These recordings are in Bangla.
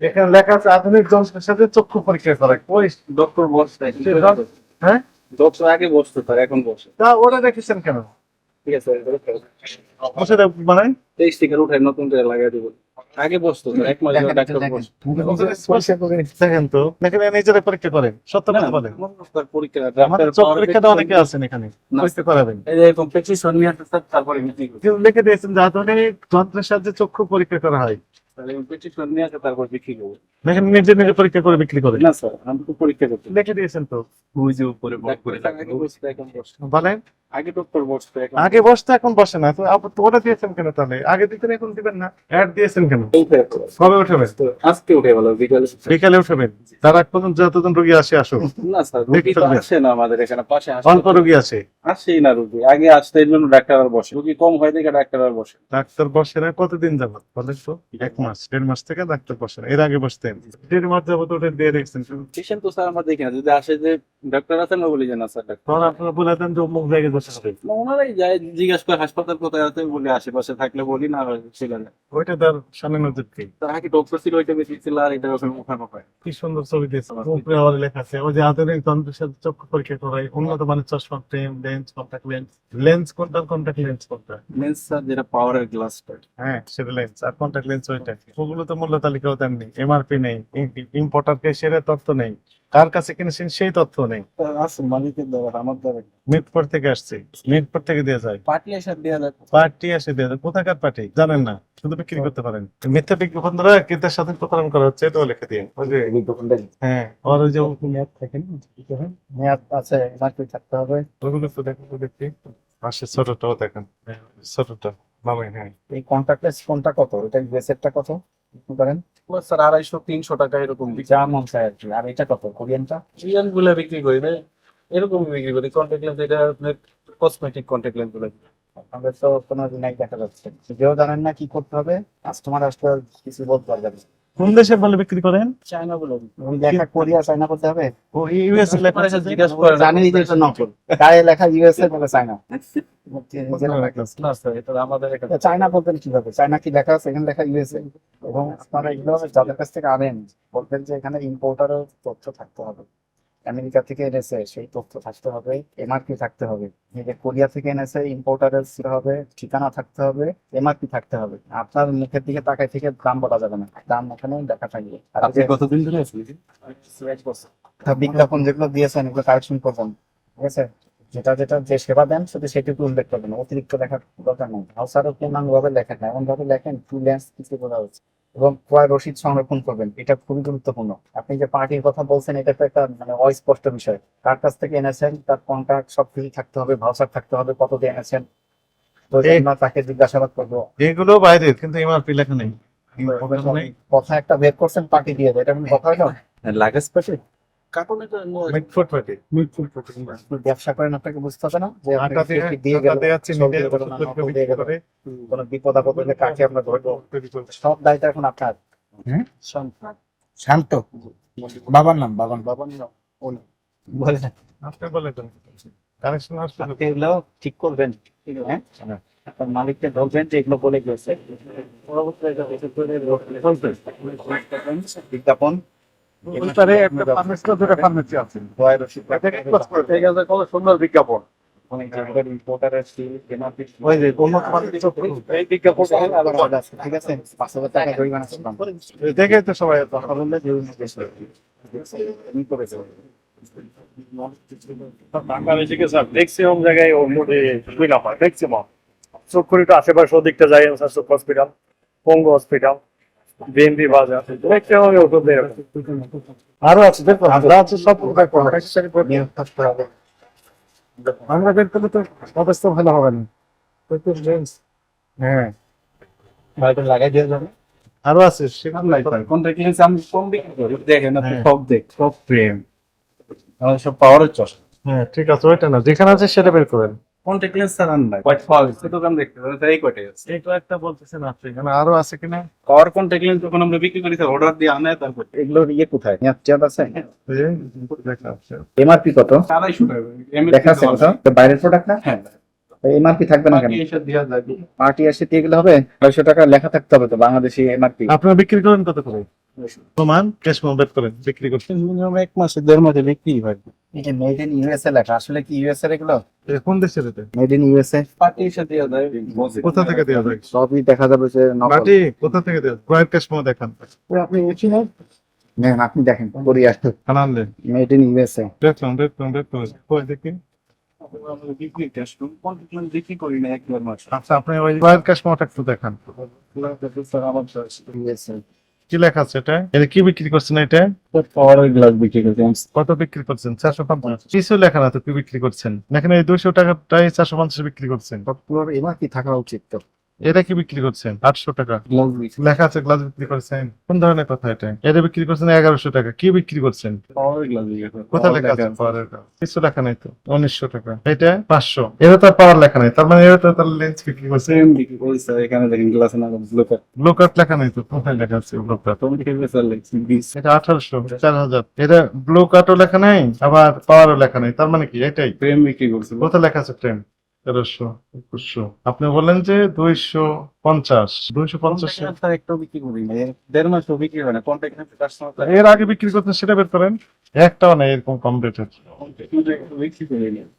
এখানে লেখা আছে আধুনিক যন্ত্রের সাথে চক্ষু পরীক্ষা করে। কই? ডক্টর বসতে হ্যাঁ? ডক্টর আগে বসতো তার এখন বসে। তা ওরা রেখেছেন কেন? ঠিক আছে বসে মানে এই স্টিকার উঠে নতুন করে লাগাই দিব। আগে বসতো এক মাস ডাক্তার বসে। পরীক্ষা করে দেখেন তো। দেখেন নিজেরা পরীক্ষা করেন সত্য কথা বলেন তার পরীক্ষা অনেকে আছেন এখানে না। পরীক্ষা করাবেন। এই যে এরকম প্রেসক্রিপশন নিয়ে তারপরে লিখে দিয়েছেন যে আধুনিক যন্ত্রের সাহায্যে চক্ষু পরীক্ষা করা হয়। প্রেসক্রিপশন নিয়ে আসে তারপর বিক্রি করব। দেখেন নিজে নিজে পরীক্ষা করে বিক্রি করে না স্যার আমি তো পরীক্ষা করতে লিখে দিয়েছেন তো। ওই যে উপরে করে বলেন। আগে ডক্টর বসতো এখন আগে বসতে এখন বসে না। তো ওটা দিয়েছেন কেন তাহলে? আগে দিতেন এখন দিবেন না? অ্যাড দিয়েছেন কেন। কবে উঠাবেন? আজকে উঠে গেল বিকালে বিকালে উঠাবেন? তার আগ পর্যন্ত যতজন রোগী আসে আসো না স্যার রুগী তো আসে না আমাদের এখানে পাশে অল্প রোগী আছে। আসেই না রুগী আগে আসতে এর জন্য ডাক্তার আর বসে। রুগী কম হয় দেখে ডাক্তার আর বসে ডাক্তার বসে না কতদিন যাবত বলেন তো? এক মাস দেড় মাস থেকে ডাক্তার বসে না। এর আগে বসতেন। দেড় মাস যাবত ওটা দিয়ে রেখেছেন পেশেন্ট তো স্যার আমরা দেখি না যদি আসে যে ডাক্তার আছেন না বলি যে না স্যার ডাক্তার আপনারা বলে দেন যে অমুক জায়গায় ওনারাই যায় জিজ্ঞাসা করে হাসপাতাল কোথায় আছে বলে আশেপাশে থাকলে বলি না ছিল না। ওইটা তার সামনে নজর কি তার আগে ডক্টর ছিল ওইটা বেশি ছিল আর এটা ওখানে ওখানে পায় কি সুন্দর ছবি দিয়েছে। উপরে আবার লেখা আছে ওই যে আধুনিক যন্ত্রের সাথে চক্ষু পরীক্ষা উন্নত মানের চশমা frame lens contact lens lens কোনটা কন্টাক্ট লেন্স কোনটা? স্যার যেটা পাওয়ারের গ্লাসটা হ্যাঁ সেটা লেন্স আর কন্টাক্ট লেন্স ওইটা। ওগুলো তো মূল্য তালিকাও তেমনি। এমআরপি নেই ইম্পোর্টারকে সেটা তথ্য নেই। কার কাছে কিনেছেন সেই তথ্য নেই। আছে মালিকের দ্বারা আমার দ্বারা। মিটপুর থেকে আসছে। মিটপুর থেকে দিয়ে যায়। পার্টি এসে দেওয়া যায়। পার্টি আসে দিয়ে যায়। কোথাকার পার্টি? জানেন না। শুধু বিক্রি করতে পারেন। মিথ্যা বিজ্ঞাপন দ্বারা ক্রেতার সাথে প্রতারণ করা হচ্ছে এটাও লিখে দিয়ে ওই যে হ্যাঁ আর ওই যে মেয়াদ থাকে মেয়াদ আছে মার্কেট থাকতে হবে। ওগুলো তো দেখেন দেখি। পাশে ছোটটাও দেখেন। হ্যাঁ, ছোটটা। মামাই হ্যাঁ। এই কন্ট্যাক্টলেস কোনটা কত? এটা ইউএসএরটা কত? করেন স্যার আড়াইশো তিনশো টাকা এরকম যা মন চায় আর কি। আর এটা কত? কোরিয়ানটা? কোরিয়ানগুলো বিক্রি করি না এরকম বিক্রি করি। কন্ট্যাক্ট লেন্স এটা আপনার কসমেটিক কন্ট্যাক্ট লেন্সগুলো। আমাদের তো কোনো নাই দেখা যাচ্ছে। যেও জানেন না কি করতে হবে? কাস্টমার আসলে কিছু বলতে পারবে কোন দেশে বলে বিক্রি করেন? চায়না বলে লেখা কোরিয়া চায়না করতে হবে? ও ইউএস লেখা আছে যে? জিজ্ঞাসা করে জানি যে এটা নকল। গায়ে লেখা ইউএসএ বলে চায়না। এটা আমাদের চায়না বলবেন কীভাবে? চায়না কি লেখা আছে? এখানে লেখা ইউএসএ এবং আপনারা এগুলো যাদের কাছ থেকে আনেন বলবেন যে এখানে ইম্পোর্টারের তথ্য থাকতে হবে। আমেরিকা থেকে এনেছে সেই তথ্য থাকতে হবে এমআরপি থাকতে হবে। এই যে কোরিয়া থেকে এনেছে ইম্পোর্টারের হবে ঠিকানা থাকতে হবে এমআরপি থাকতে হবে। আপনার মুখের দিকে তাকাই থেকে দাম বলা যাবে না দাম ওখানে দেখা থাকবে কতদিন ধরে আছেন বিজ্ঞাপন যেগুলো দিয়েছেন এগুলো কারেকশন করবেন ঠিক আছে? যেটা যেটা যে সেবা দেন শুধু সেটুকু উল্লেখ করবেন অতিরিক্ত লেখার দরকার নেই। আউসারও পূর্ণাঙ্গ ভাবে লেখেন এমন ভাবে লেখেন টু লেন্স কিছু বলা হচ্ছে। এবং ক্রয় রসিদ সংরক্ষণ করবেন এটা খুবই গুরুত্বপূর্ণ। আপনি যে পার্টির কথা বলছেন এটা তো একটা মানে অস্পষ্ট বিষয়। কার কাছ থেকে এনেছেন তার কন্ট্রাক্ট সব কিছু থাকতে হবে ভাউচার থাকতে হবে কত দিয়ে এনেছেন। তো তাকে জিজ্ঞাসাবাদ করব। এগুলো বাইরে কিন্তু এমআরপি লেখা নেই। কথা একটা বের করছেন পার্টি দিয়ে দেয়। এটা কথা হলো? লাগেজ পাশে কার্টুনে মিটফুট পার্টি আপনি ব্যবসা করেন আপনাকে বুঝতে হবে না যে আটা দিয়ে ফিফটি দিয়ে আটা গেল দিয়ে যাচ্ছে সব নিতে দিয়ে গেল না, সত্তর নকল বিক্রি দিয়ে গেল। করে কোনো বিপদ আপদ হলে কাকে আমরা ধরবো? সব দায়িত্ব এখন আপনার। হ্যাঁ? শান্ত। বাবার নাম বাবার নাম। বাবা নিও, ও নিও। বলেন। আপনি বলে দেন কানেকশন আসবে এগুলো ঠিক করবেন। হ্যাঁ। আপনার মালিককে ধরবেন যে এগুলো বলে গেছে। পরবর্তীতে। বিজ্ঞাপন। ওইটারে একটা ফার্মেসি দুটো ফার্মেসি আছে। ক্রয় রসিদ এটাকে close করে কত সুন্দর বিজ্ঞাপন। দেখে তো সবাই এত কথা বললে জরিমানা বেশি আমি করেছি বাংলাদেশে স্যার ম্যাক্সিমাম জায়গায় ওর মধ্যে সুবিধা হয়? ম্যাক্সিমাম চক্করিটা আশেপাশে ওদিকটা যাই চোখ হসপিটাল পঙ্গু হসপিটাল বিএনপি বাজার ওষুধ এরকম। আরও আছে দেখো আমরা আছে সব প্রকার করা নিয়োগ থাকতে হবে আমরা বের করলে তো অবস্থা ভালো হবে না। হ্যাঁ। লাগাই দিয়ে যাবে আরও আছে সেখানে কোনটা কিনেছি আমি কম বিক্রি করি? দেখেন আপনি হ্যাঁ। সব দেখ সব প্রেম আমাদের সব পাওয়ারের চশমা। হ্যাঁ ঠিক আছে ওইটা না যেখানে আছে সেটা বের করেন। কন্টাক্ট লেন্স ছাড়ান নাই। হোয়াইট পাওয়া গেছে দোকান দেখতে পারেন তাই কয়টাই আছে বলতেছেন আপনি এখানে আরও আছে কিনা? পাওয়ার কন্টাক্ট লেন্স যখন আমরা বিক্রি করি অর্ডার দিয়ে আনে তারপর এগুলোর ইয়ে কোথায়? আছে? ওই যে দেখা আছে। এমআরপি কত? আড়াইশো টাকা। দেখা আছে কত বাইরের প্রোডাক্ট না? হ্যাঁ। এমআরপি থাকবে না কেন? পার্টি এসে দিয়ে গেলে হবে? ছয়শো টাকা লেখা থাকতে হবে তো বাংলাদেশি এমআরপি আপনারা বিক্রি করেন কত করে? প্রমাণ ক্যাশ বের করেন বিক্রি করছেন মিনিমাম এক মাসে দেড় মাসে বিক্রি হয়। এই মেড ইন ইউএসএ লেখা আসলে কি ইউএসএ এগুলো? কোন দেশের এটা? মেড ইন ইউএসএ পার্টির সাথে দেওয়া কোথা থেকে দেওয়া যায়? সবই দেখা যাবে যে নকল। কোথা থেকে দেওয়া? ক্রয়ের ক্যাশ মেমো দেখান। আপনি এসি নেন। দেখেন কোরিয়া মেড ইন ইউএসএ কই দেখি। না মাস আচ্ছা আপনি ওই ক্যাশ একটু দেখান। কি লেখা আছে এটা? এটা কি বিক্রি করছেন এটা? পাওয়ার গ্লাস বিক্রি করছেন কত বিক্রি করছেন? চারশো পঞ্চাশ। কিছু লেখা না তো কি বিক্রি করছেন? এখানে এই দুশো টাকাটাই চারশো পঞ্চাশ বিক্রি করছেন। পুরো এবার কি থাকা উচিত তো। এটা কি বিক্রি করছেন? আটশো টাকা। লেখা আছে গ্লাস বিক্রি করছেন। কোন ধরনের কথা এটা? এটা বিক্রি করছেন এগারোশো টাকা। কি বিক্রি করছেন? কোথায় লেখা আছে? পাওয়ারের? কিছু লেখা নাই তো। উনিশশো টাকা। এটা পাঁচশো। এটা তো পাওয়ার লেখা নাই। তার মানে এটা তার লেন্স বিক্রি করছে। এখানে দেখেন গ্লাস না ব্লুকার ব্লু কার্ড লেখা নাই তো। কোথায় লেখা আছে ব্লু কার্ড তুমি কি স্যার লিখছি বিশ। এটা আঠারোশো চার হাজার এটা ব্লু কার্ডও লেখা নাই আবার পাওয়ারও লেখা নাই। তার মানে কি? এটাই। ফ্রেম বিক্রি করছে। কোথায় লেখা আছে ফ্রেম তেরোশো একুশশো। আপনি বললেন যে দুইশো পঞ্চাশ। দুইশো পঞ্চাশ একটাও বিক্রি করি। না এর দেড় মাসও বিক্রি হয় না। কাস্টমার এর আগে বিক্রি করতেন সেটা বের করেন। একটাও নাই এরকম কম রেটের।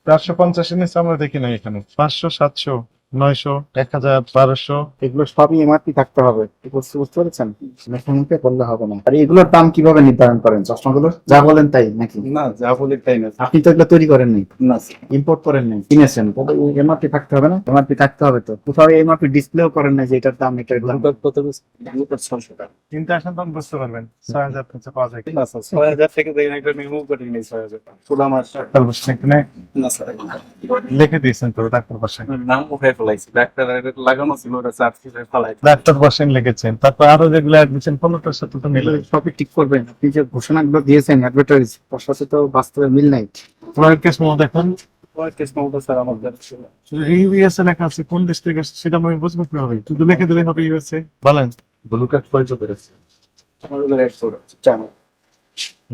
চারশো পঞ্চাশের নিচে আমরা দেখি না এখানে। পাঁচশো সাতশো। নয়শো এক হাজার বারোশো। এগুলো সবই এমআরপি থাকতে হবে। বুঝতে বুঝতে পেরেছেন? মেকানিকে করলে হবে না। আর এগুলোর দাম কীভাবে নির্ধারণ করেন? চশমাগুলোর যা বলেন তাই নাকি? না যা বলি তাই না। আপনি তো এগুলো তৈরি করেন নাই না ইম্পোর্ট করেন নাই কিনেছেন। এমআরপি থাকতে হবে না? এমআরপি থাকতে হবে তো। কোথাও এমআরপি ডিসপ্লেও করেন না যে এটার দাম ব্লুকার কত ছশো টাকা তিনটা আসেন তখন বুঝতে পারবেন। ছয় হাজার নিচে পাওয়া যায়। না স্যার ছয় হাজার থেকে দেখেন একটা মেমো করে নিই ছয় হাজার ষোলো মাস ডাক্তার বসেন এখানে না স্যার লিখে দিয়েছেন তো ডাক্তার বসেন নাম উঠে ফেলাইছি। ডাক্তার লাগানো ছিল ওটা চার্জ করে ফেলাই ডাক্তার বসেন লিখেছেন তারপর আরও যেগুলো অ্যাড দিচ্ছেন সাথে তো মিলে। সবই ঠিক করবেন। আপনি যে ঘোষণাগুলো দিয়েছেন অ্যাডভার্টাইজ তার বাস্তবে মিল নাই। ক্রয়ের কেস মতো দেখুন। কেস মতো স্যার আমার ইউএসএ লেখা আছে কোন থেকে সেটা আমি বুঝব কীভাবে? শুধু লিখে দিলে হবে ইউএসএ বলেন। আমার ওদের একশো জানো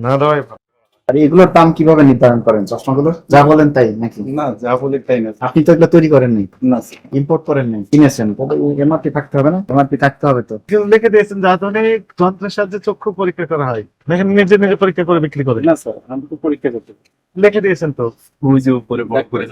না ভাই আর এগুলোর দাম কীভাবে নির্ধারণ করেন? চশমাগুলোর? যা বলেন তাই নাকি? না যা বলি তাই না। আপনি তো এগুলো তৈরি করেন নাই। না ইম্পোর্ট করেন নাই। কিনেছেন। এমআরপি থাকতে হবে না? এমআরপি থাকতে হবে তো। লিখে দিয়েছেন যাতে অনেক যন্ত্রের সাহায্যে চক্ষু পরীক্ষা করা হয়। দেখেন নিজে নিজে পরীক্ষা করে বিক্রি করে। না স্যার আমি তো পরীক্ষা করতে। লিখে দিয়েছেন তো। ওই যে উপরে বক করে